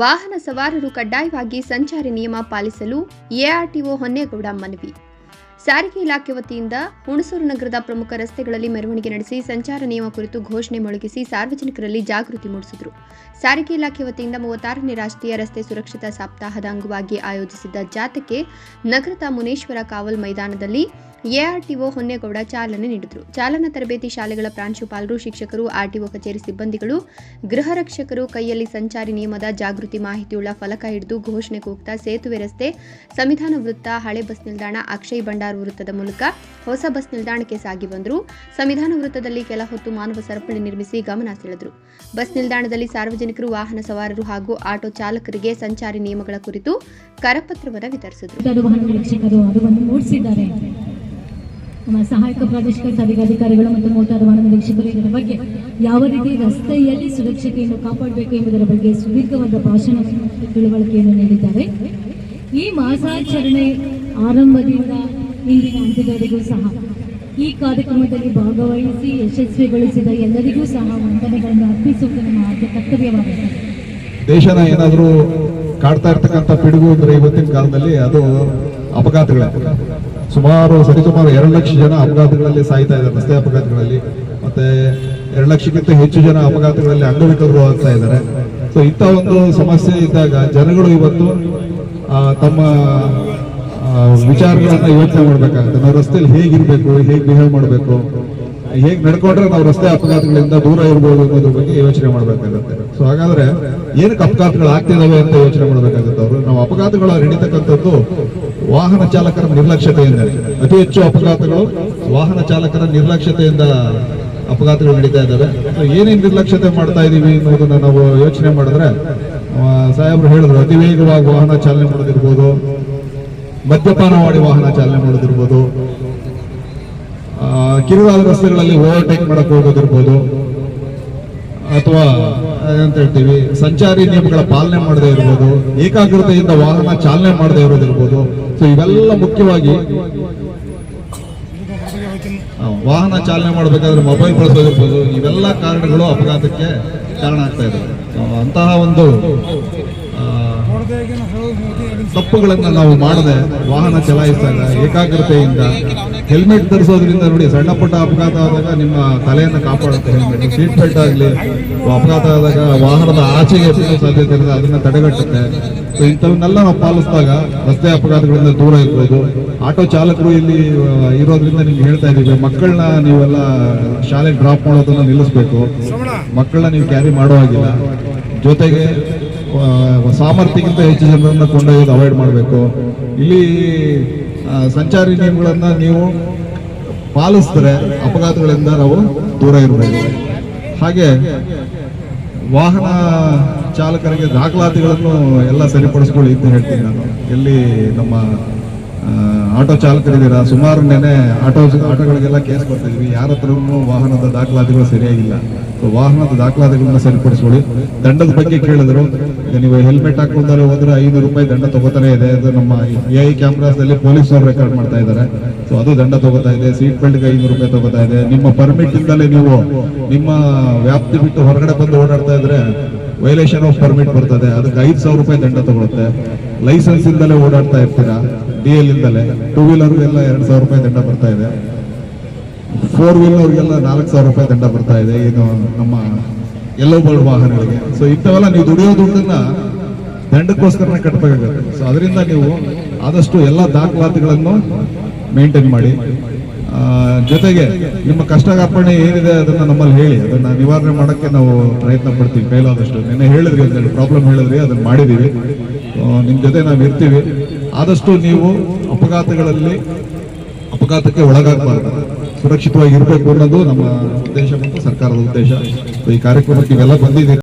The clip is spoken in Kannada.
ವಾಹನ ಸವಾರರು ಕಡ್ಡಾಯವಾಗಿ ಸಂಚಾರಿ ನಿಯಮ ಪಾಲಿಸಲು ಎಆರ್ಟಿಒ ಹೊನ್ನೇಗೌಡ ಮನವಿ ಸಾರಿಗೆ ಇಲಾಖೆ ವತಿಯಿಂದ ಹುಣಸೂರು ನಗರದ ಪ್ರಮುಖ ರಸ್ತೆಗಳಲ್ಲಿ ಮೆರವಣಿಗೆ ನಡೆಸಿ ಸಂಚಾರ ನಿಯಮ ಕುರಿತು ಘೋಷಣೆ ಮೊಳಗಿಸಿ ಸಾರ್ವಜನಿಕರಲ್ಲಿ ಜಾಗೃತಿ ಮೂಡಿಸಿದರು. ಸಾರಿಗೆ ಇಲಾಖೆ ವತಿಯಿಂದ ಮೂವತ್ತಾರನೇ ರಾಷ್ಟ್ರೀಯ ರಸ್ತೆ ಸುರಕ್ಷತಾ ಸಪ್ತಾಹದ ಅಂಗವಾಗಿ ಆಯೋಜಿಸಿದ್ದ ಜಾಥಾಕ್ಕೆ ನಗರದ ಮುನೇಶ್ವರ ಕಾವಲ್ ಮೈದಾನದಲ್ಲಿ ಎಆರ್ಟಿಒ ಹೊನ್ನೇಗೌಡ ಚಾಲನೆ ನೀಡಿದರು. ಚಾಲನಾ ತರಬೇತಿ ಶಾಲೆಗಳ ಪ್ರಾಂಶುಪಾಲರು, ಶಿಕ್ಷಕರು, ಆರ್ಟಿಒ ಕಚೇರಿ ಸಿಬ್ಬಂದಿಗಳು, ಗೃಹ ರಕ್ಷಕರು ಕೈಯಲ್ಲಿ ಸಂಚಾರಿ ನಿಯಮದ ಜಾಗೃತಿ ಮಾಹಿತಿಯುಳ್ಳ ಫಲಕ ಹಿಡಿದು ಘೋಷಣೆ ಕೂಗ್ತಾ ಸೇತುವೆ ರಸ್ತೆ, ಸಂವಿಧಾನ ವೃತ್ತ, ಹಳೆ ಬಸ್ ನಿಲ್ದಾಣ, ಅಕ್ಷಯ್ ಭಂಡಾರ್ ವೃತ್ತದ ಮೂಲಕ ಹೊಸ ಬಸ್ ನಿಲ್ದಾಣಕ್ಕೆ ಸಾಗಿ ಬಂದರು. ಸಂವಿಧಾನ ವೃತ್ತದಲ್ಲಿ ಕೆಲ ಹೊತ್ತು ಮಾನವ ಸರಪಳಿ ನಿರ್ಮಿಸಿ ಗಮನ ಸೆಳೆದರು. ಬಸ್ ನಿಲ್ದಾಣದಲ್ಲಿ ಸಾರ್ವಜನಿಕರು, ವಾಹನ ಸವಾರರು ಹಾಗೂ ಆಟೋ ಚಾಲಕರಿಗೆ ಸಂಚಾರಿ ನಿಯಮಗಳ ಕುರಿತು ಕರಪತ್ರವನ್ನು ವಿತರಿಸಿದರು. ನಮ್ಮ ಸಹಾಯಕ ಪ್ರಾದೇಶಿಕ ಅಧಿಕಾರಿಗಳು ಮತ್ತು ಮೋಟಾರು ವಾಹನ ನಿರೀಕ್ಷಕರು ಇದರ ಬಗ್ಗೆ ಯಾವ ರೀತಿ ರಸ್ತೆಯಲ್ಲಿ ಸುರಕ್ಷತೆಯನ್ನು ಕಾಪಾಡಬೇಕು ಎಂಬುದರ ಬಗ್ಗೆ ಸುದೀರ್ಘವಾದ ಭಾಷಣ ತಿಳುವಳಿಕೆಯನ್ನು ನೀಡಿದ್ದಾರೆ. ಈ ಮಾಸಾಚರಣೆ ಆರಂಭದಿಂದ ಇಂದಿನ ಅಂತ್ಯದವರೆಗೂ ಸಹ. ಈ ಕಾರ್ಯಕ್ರಮದಲ್ಲಿ ಭಾಗವಹಿಸಿ ಯಶಸ್ವಿಗೊಳಿಸಿದ ಎಲ್ಲರಿಗೂ ಸಹ ವಂದನೆಗಳನ್ನು ಅರ್ಪಿಸುವುದು ನಮ್ಮ ಆದ್ಯ ಕರ್ತವ್ಯವಾಗಿದೆ. ದೇಶನ ಏನಾದರೂ ಕಾಡ್ತಾ ಇರ್ತಕ್ಕಂಥ ಪಿಡುಗು ಅಂದ್ರೆ ಇವತ್ತಿನ ಕಾಲದಲ್ಲಿ ಅದು ಅಪಘಾತಗಳ. ಸುಮಾರು ಸರಿಸುಮಾರು ಎರಡು ಲಕ್ಷ ಜನ ಅಪಘಾತಗಳಲ್ಲಿ ಸಾಯ್ತಾ ಇದ್ದಾರೆ ರಸ್ತೆ ಅಪಘಾತಗಳಲ್ಲಿ. ಮತ್ತೆ ಎರಡು ಲಕ್ಷಕ್ಕಿಂತ ಹೆಚ್ಚು ಜನ ಅಪಘಾತಗಳಲ್ಲಿ ಅಂಗವಿಕಲರು ಆಗ್ತಾ ಇದ್ದಾರೆ. ಸೊ ಇಂಥ ಒಂದು ಸಮಸ್ಯೆ ಇದ್ದಾಗ ಜನಗಳು ಇವತ್ತು ತಮ್ಮ ವಿಚಾರಗಳನ್ನ ಯೋಚನೆ ಮಾಡ್ಬೇಕಾಗುತ್ತೆ. ನಾವು ರಸ್ತೆಯಲ್ಲಿ ಹೇಗಿರ್ಬೇಕು, ಹೇಗೆ ಬಿಹೇವ್ ಮಾಡಬೇಕು, ಹೇಗೆ ನಡ್ಕೊಂಡ್ರೆ ನಾವು ರಸ್ತೆ ಅಪಘಾತಗಳಿಂದ ದೂರ ಇರ್ಬೋದು ಅನ್ನೋದ್ರ ಬಗ್ಗೆ ಯೋಚನೆ ಮಾಡಬೇಕಾಗುತ್ತೆ. ಸೊ ಹಾಗಾದ್ರೆ ಏನಕ್ಕೆ ಅಪಘಾತಗಳು ಆಗ್ತಿದಾವೆ ಅಂತ ಯೋಚನೆ ಮಾಡಬೇಕಾಗುತ್ತೆ ಅವರು? ನಾವು ಅಪಘಾತಗಳು ನಡೀತಕ್ಕಂಥದ್ದು ವಾಹನ ಚಾಲಕರ ನಿರ್ಲಕ್ಷ್ಯತೆಯಿಂದ. ಅತಿ ಹೆಚ್ಚು ಅಪಘಾತಗಳು ವಾಹನ ಚಾಲಕರ ನಿರ್ಲಕ್ಷ್ಯತೆಯಿಂದ ಅಪಘಾತಗಳು ನಡೀತಾ ಇದ್ದಾವೆ ಸೊ ಏನೇನು ನಿರ್ಲಕ್ಷ್ಯತೆ ಮಾಡ್ತಾ ಇದೀವಿ ಅನ್ನೋದನ್ನ ನಾವು ಯೋಚನೆ ಮಾಡಿದ್ರೆ ಸಾಹೇಬ್ರು ಹೇಳಿದ್ರು, ಅತಿ ವೇಗವಾಗಿ ವಾಹನ ಚಾಲನೆ ಮಾಡೋದಿರ್ಬೋದು ಮದ್ಯಪಾನ ಮಾಡಿ ವಾಹನ ಚಾಲನೆ ಮಾಡೋದಿರ್ಬೋದು ಕಿರಿದಾದ ರಸ್ತೆಗಳಲ್ಲಿ ಓವರ್ಟೇಕ್ ಮಾಡಕ್ ಹೋಗೋದಿರ್ಬೋದು. ಅಥವಾ, ಏನಂತ ಹೇಳ್ತೀವಿ, ಸಂಚಾರಿ ನಿಯಮಗಳ ಪಾಲನೆ ಮಾಡದೇ ಇರ್ಬೋದು, ಏಕಾಗ್ರತೆಯಿಂದ ವಾಹನ ಚಾಲನೆ ಮಾಡದೇ ಇರೋದಿರ್ಬೋದು. ಸೊ ಇವೆಲ್ಲ ಮುಖ್ಯವಾಗಿ ವಾಹನ ಚಾಲನೆ ಮಾಡಬೇಕಾದ್ರೆ ಮೊಬೈಲ್ ಬಳಸೋದಿರ್ಬೋದು. ಇವೆಲ್ಲ ಕಾರಣಗಳು ಅಪಘಾತಕ್ಕೆ ಕಾರಣ ಆಗ್ತಾ ಇದೆ ಅಂತಹ ಒಂದು ತಪ್ಪುಗಳನ್ನ ನಾವು ಮಾಡದೆ ವಾಹನ ಚಲಾಯಿಸಿದಾಗ ಏಕಾಗ್ರತೆಯಿಂದ ಹೆಲ್ಮೆಟ್ ಧರಿಸೋದ್ರಿಂದ ನೋಡಿ ಸಣ್ಣ ಪುಟ್ಟ ಅಪಘಾತ ಆದಾಗ ನಿಮ್ಮ ತಲೆಯನ್ನು ಕಾಪಾಡುತ್ತೆ ಹೆಲ್ಮೆಟ್. ಸೀಟ್ ಬೆಲ್ಟ್ ಆಗಲಿ ಅಪಘಾತ ಆದಾಗ ವಾಹನದ ಆಚೆಗೆ ಎತ್ತುವ ಸಾಧ್ಯತೆ ಇರುತ್ತೆ ಅದನ್ನ ತಡೆಗಟ್ಟುತ್ತೆ. ಸೊ ಇಂಥವನ್ನೆಲ್ಲ ನಾವು ಪಾಲಿಸಿದಾಗ ರಸ್ತೆ ಅಪಘಾತಗಳಿಂದ ದೂರ ಇರ್ಬೋದು. ಆಟೋ ಚಾಲಕರು ಇಲ್ಲಿ ಇರೋದ್ರಿಂದ ನಿಮ್ಗೆ ಹೇಳ್ತಾ ಇದ್ದೀವಿ, ಮಕ್ಕಳನ್ನ ನೀವೆಲ್ಲ ಶಾಲೆಗೆ ಡ್ರಾಪ್ ಮಾಡೋದನ್ನು ನಿಲ್ಲಿಸ್ಬೇಕು. ಮಕ್ಕಳನ್ನ ನೀವು ಕ್ಯಾರಿ ಮಾಡೋ ಹಾಗಿಲ್ಲ. ಜೊತೆಗೆ ಸಾಮರ್ಥ್ಯಕ್ಕಿಂತ ಹೆಚ್ಚು ಜನರನ್ನು ಕೊಂಡೊಯ್ಯೋದು ಅವಾಯ್ಡ್ ಮಾಡಬೇಕು. ಇಲ್ಲಿ ಸಂಚಾರಿ ನಿಯಮಗಳನ್ನು ನೀವು ಪಾಲಿಸಿದ್ರೆ ಅಪಘಾತಗಳಿಂದ ನಾವು ದೂರ ಇರಬೇಕು. ಹಾಗೆ ವಾಹನ ಚಾಲಕರಿಗೆ ದಾಖಲಾತಿಗಳನ್ನು ಎಲ್ಲ ಸರಿಪಡಿಸ್ಕೊಳ್ಳಿ ಅಂತ ಹೇಳ್ತೀನಿ ನಾನು. ಎಲ್ಲಿ ನಮ್ಮ ಆಟೋ ಚಾಲಕರಿದ್ದೀರಾ? ಸುಮಾರು ನೆನೆ ಆಟೋ ಆಟೋಗಳಿಗೆಲ್ಲ ಕೇಸ್ ಬರ್ತಿದ್ವಿ ಯಾರ ಹತ್ರನೂ ವಾಹನದ ದಾಖಲಾತಿಗಳು ಸರಿಯಾಗಿಲ್ಲ. ವಾಹನದ ದಾಖಲಾತಿಗಳನ್ನ ಸರಿಪಡಿಸ್ಕೊಳ್ಳಿ. ದಂಡದ ಬಗ್ಗೆ ಕೇಳಿದ್ರು. ನೀವು ಹೆಲ್ಮೆಟ್ ಹಾಕೊಂಡ್ರೆ ಹೋದ್ರೆ ಐದು ರೂಪಾಯಿ ದಂಡ ತಗೋತಾನೆ ಇದೆ. ಅದು ನಮ್ಮ ಎ ಐ ಕ್ಯಾಮ್ರಾಸ್ದಲ್ಲಿ ಪೊಲೀಸರು ರೆಕಾರ್ಡ್ ಮಾಡ್ತಾ ಇದ್ದಾರೆ. ಸೊ ಅದು ದಂಡ ತಗೋತಾ ಇದೆ. ಸೀಟ್ ಬೆಲ್ಟ್ಗೆ ಐನೂರು ರೂಪಾಯಿ ತಗೋತಾ ಇದೆ. ನಿಮ್ಮ ಪರ್ಮಿಟ್ ಇಂದಲೇ ನೀವು ನಿಮ್ಮ ವ್ಯಾಪ್ತಿ ಬಿಟ್ಟು ಹೊರಗಡೆ ಬಂದು ಓಡಾಡ್ತಾ ಇದ್ರೆ ವೈಲೇಷನ್ ಆಫ್ ಪರ್ಮಿಟ್ ಬರ್ತದೆ. ಅದಕ್ಕೆ ಐದು ಸಾವಿರ ರೂಪಾಯಿ ದಂಡ ತಗೊಳುತ್ತೆ. ಲೈಸೆನ್ಸ್ ಇಂದಲೇ ಓಡಾಡ್ತಾ ಇರ್ತೀರಾ? ಡಿ ಎಲ್ ಇಂದಲೇ ಟೂ ವೀಲರ್ಗೆಲ್ಲ ಎರಡು ಸಾವಿರ ರೂಪಾಯಿ ದಂಡ ಬರ್ತಾ ಇದೆ. ಫೋರ್ ವೀಲರ್ಗೆಲ್ಲ ನಾಲ್ಕು ಸಾವಿರ ರೂಪಾಯಿ ದಂಡ ಬರ್ತಾ ಇದೆ ಏನು ನಮ್ಮ ಎಲ್ಲೋ ಬೋರ್ಡ್ ವಾಹನಗಳಿಗೆ. ಸೊ ಇಂಥವೆಲ್ಲ ನೀವು ದುಡಿಯೋ ದುಡ್ಡನ್ನ ದಂಡಕ್ಕೋಸ್ಕರನೇ ಕಟ್ಟಬೇಕಾಗುತ್ತೆ ಸೊ ಅದರಿಂದ ನೀವು ಆದಷ್ಟು ಎಲ್ಲ ದಾಖಲಾತಿಗಳನ್ನು ಮೇಂಟೈನ್ ಮಾಡಿ. ಜೊತೆಗೆ ನಿಮ್ಮ ಕಷ್ಟಕಾರ್ಪಣೆ ಏನಿದೆ ಅದನ್ನ ನಮ್ಮಲ್ಲಿ ಹೇಳಿ. ಅದನ್ನ ನಿವಾರಣೆ ಮಾಡಕ್ಕೆ ನಾವು ಪ್ರಯತ್ನ ಪಡ್ತೀವಿ. ಕೈಲಾದಷ್ಟು ನಿನ್ನೆ ಹೇಳಿದ್ರಿ ಪ್ರಾಬ್ಲಮ್ ಹೇಳಿದ್ರಿ, ಅದನ್ನ ಮಾಡಿದೀವಿ ನಿಮ್ಮ ನಿಮ್ ಜೊತೆ ನಾವು ಇರ್ತೀವಿ ಆದಷ್ಟು ನೀವು ಅಪಘಾತಗಳಲ್ಲಿ ಅಪಘಾತಕ್ಕೆ ಒಳಗಾಗಬಾರದು. ಸುರಕ್ಷಿತವಾಗಿ ಇರಬೇಕು ಅನ್ನೋದು ನಮ್ಮ ಉದ್ದೇಶ ಮತ್ತು ಸರ್ಕಾರದ ಉದ್ದೇಶ. ಈ ಕಾರ್ಯಕ್ರಮಕ್ಕೆ ಇವೆಲ್ಲ ಬಂದಿದ್ದೀರಿ